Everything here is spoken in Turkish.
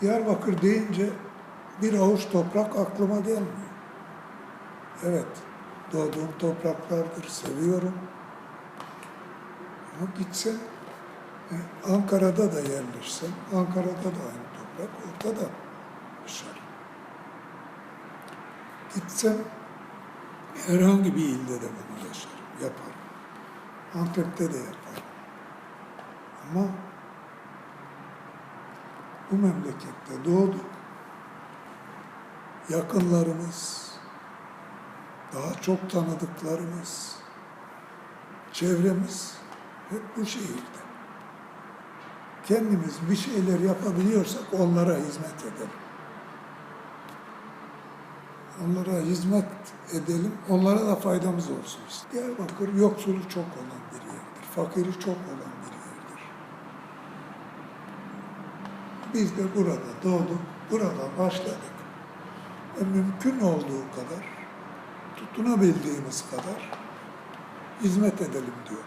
Diyarbakır deyince bir avuç toprak aklıma gelmiyor. Evet, doğduğum topraklardır, seviyorum. Ama gitsem, e, Ankara'da da yerleşsem, Ankara'da da aynı toprak, orada da dışarı. Gitsem, herhangi bir ilde de bunu yaşarım, yaparım. Antep'te de yaparım. Ama bu memlekette doğduk. Yakınlarımız, daha çok tanıdıklarımız, çevremiz hep bu şehirde. Kendimiz bir şeyler yapabiliyorsak onlara hizmet edelim. Onlara hizmet edelim, onlara da faydamız olsun. Diyarbakır yoksulu çok olan bir yerdir, fakiri çok olan bir yerdir. Biz de burada doğduk, burada başladık. Ve mümkün olduğu kadar, tutunabildiğimiz kadar hizmet edelim diyor.